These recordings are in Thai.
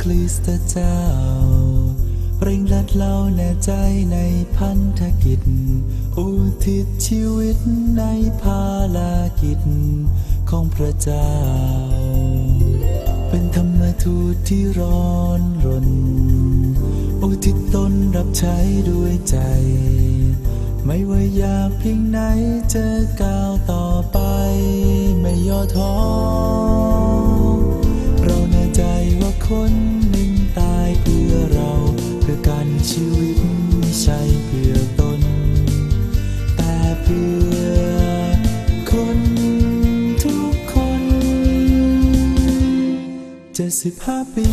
คริสตเจ้า เร่งรัดเราแน่ใจในพันธกิจ อุทิศชีวิตในภารกิจของพระเจ้า เป็นธรรมทูตที่ร้อนรน อุทิศตนรับใช้ด้วยใจ ไม่ว่ายากเพียงไหนจะก้าวต่อไป ไม่ย่อท้อ คนหนึ่งตายเพื่อเราเพื่อการชีวิตไม่ใช่เพื่อตน แต่เพื่อคนทุกคนเจ็ดสิบห้าปี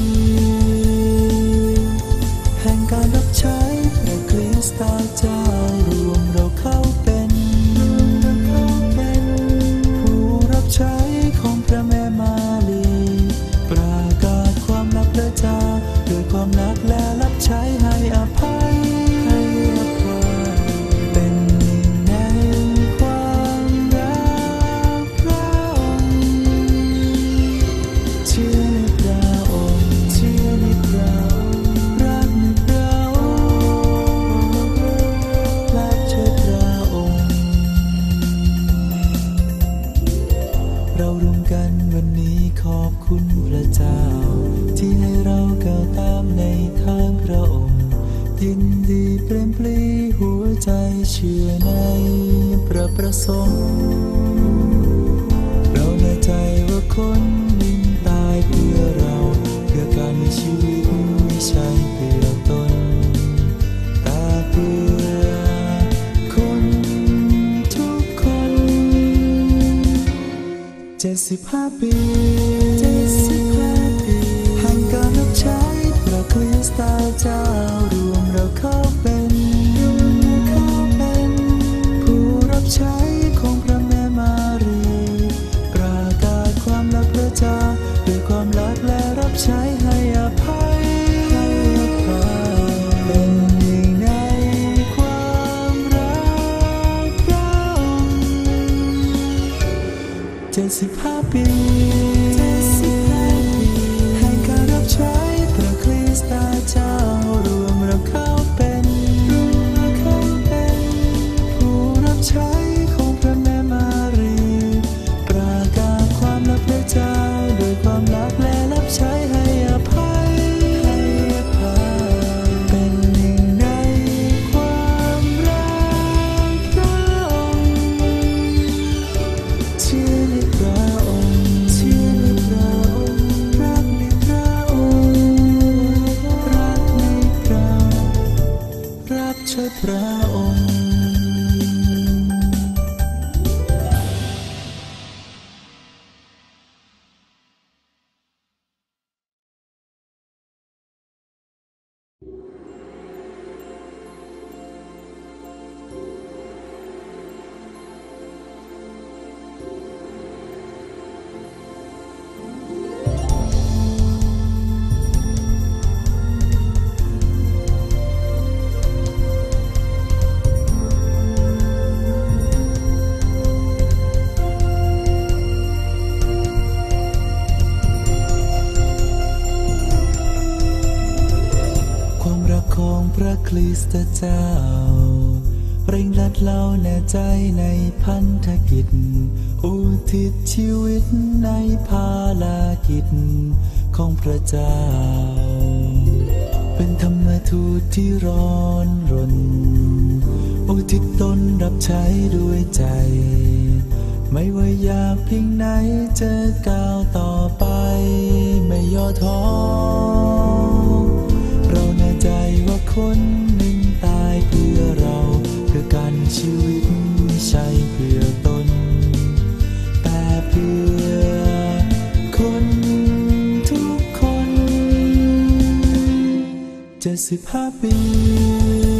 ประสงค์ เราแน่ใจว่าคนหนึ่งตายเพื่อเราเพื่อการมีชีวิตไม่ใช่เพื่อตนแต่เพื่อคนทุกคนเจ็ดสิบห้าปี สิบห้าปี ค ของพระคริสตเจ้า เร่งรัดเราแน่ใจในพันธกิจ อุทิศชีวิตในภารกิจของพระเจ้า เป็นธรรมทูตที่ร้อนรน อุทิศตนรับใช้ด้วยใจ ไม่ว่าอยากเพียงไหนจะก้าวต่อไป ไม่ย่อท้อ คนหนึ่งตายเพื่อเราเพื่อการชีวิตไม่ใช่เพื่อตน แต่เพื่อคนทุกคนเจ็ดสิบห้าปี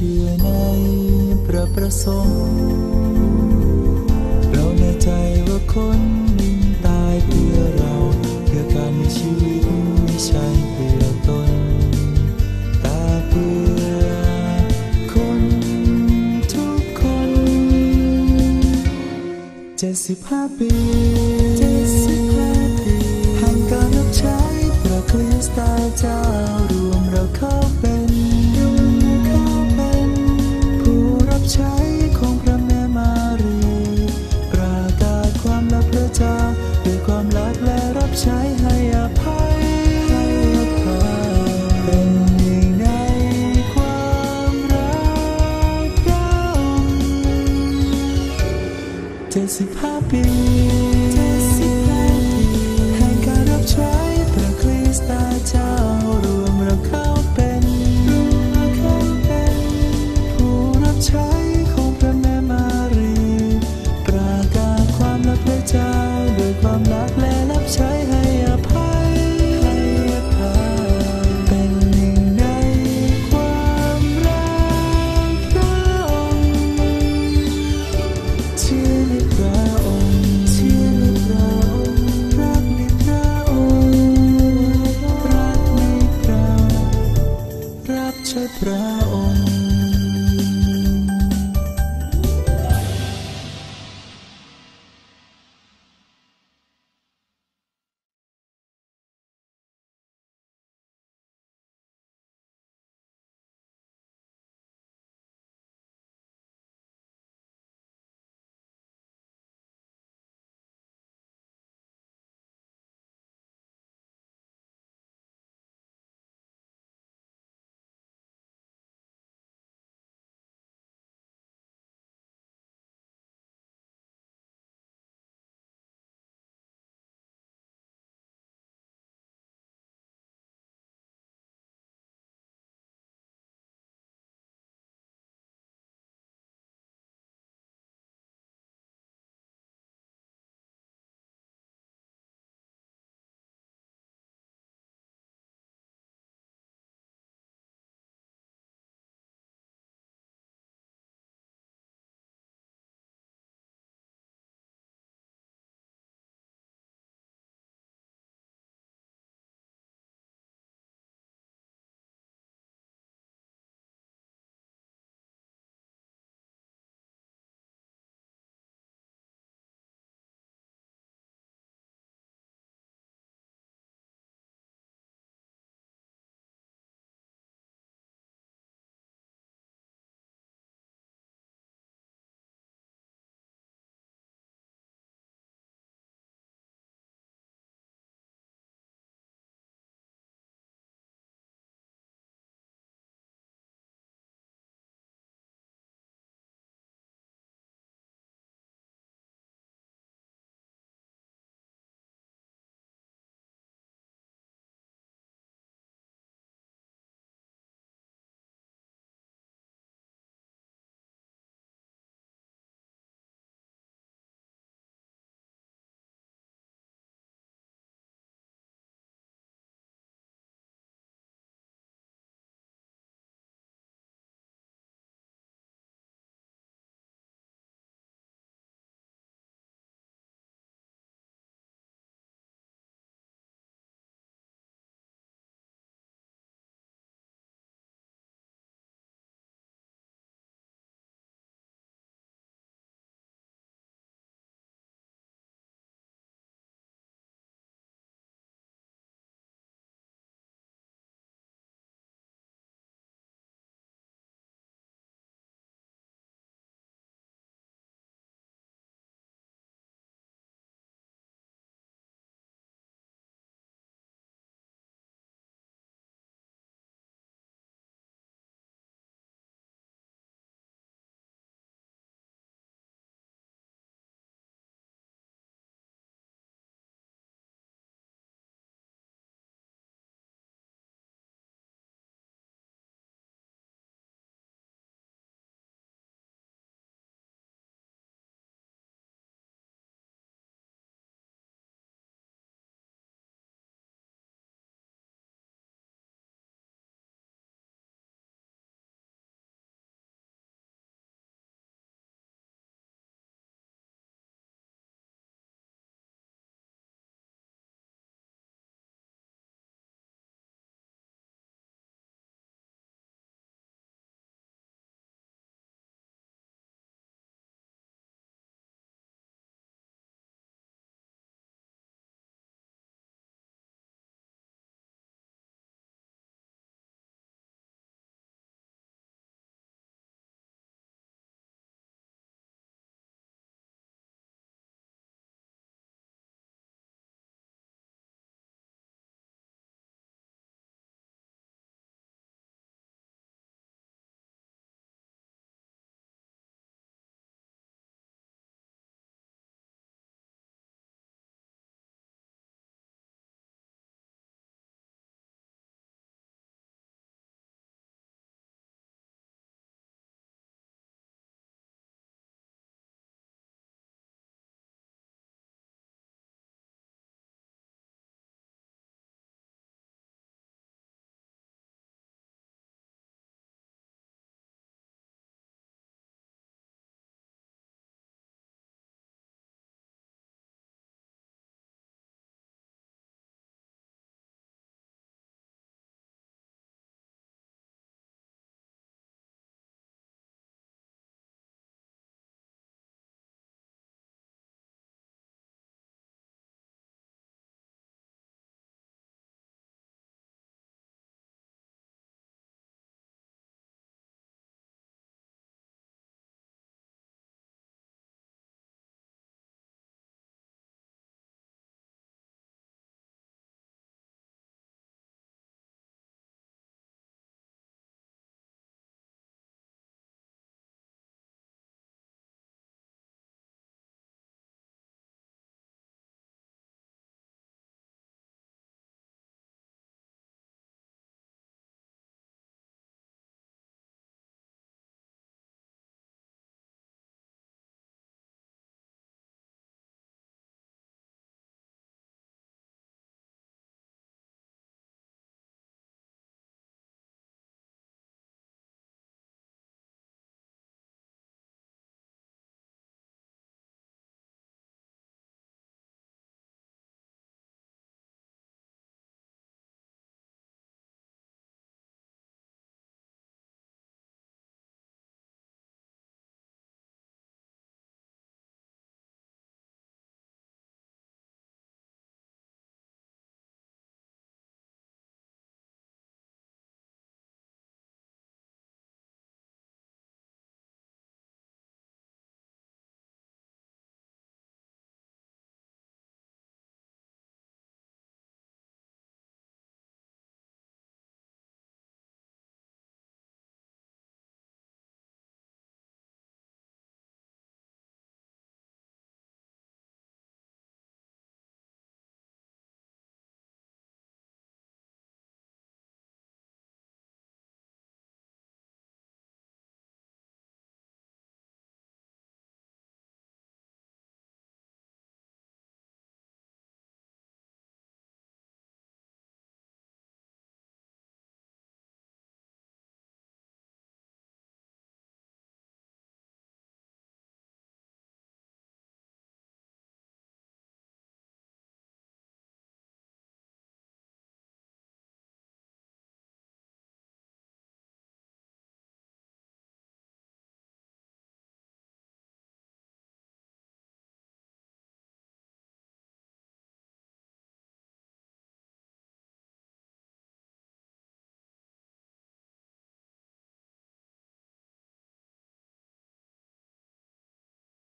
ชื่อในพระประสงค์เราแน่ใจว่าคนหนึ่งตายเพื่อเรา เพื่อการมีชีวิตไม่ใช่เพื่อตนแต่เพื่อคนทุกคนเจ็ดสิบห้าปีเจ็ดสิบห้าปีแห่งการรับใช้พระคริสต์เจ้า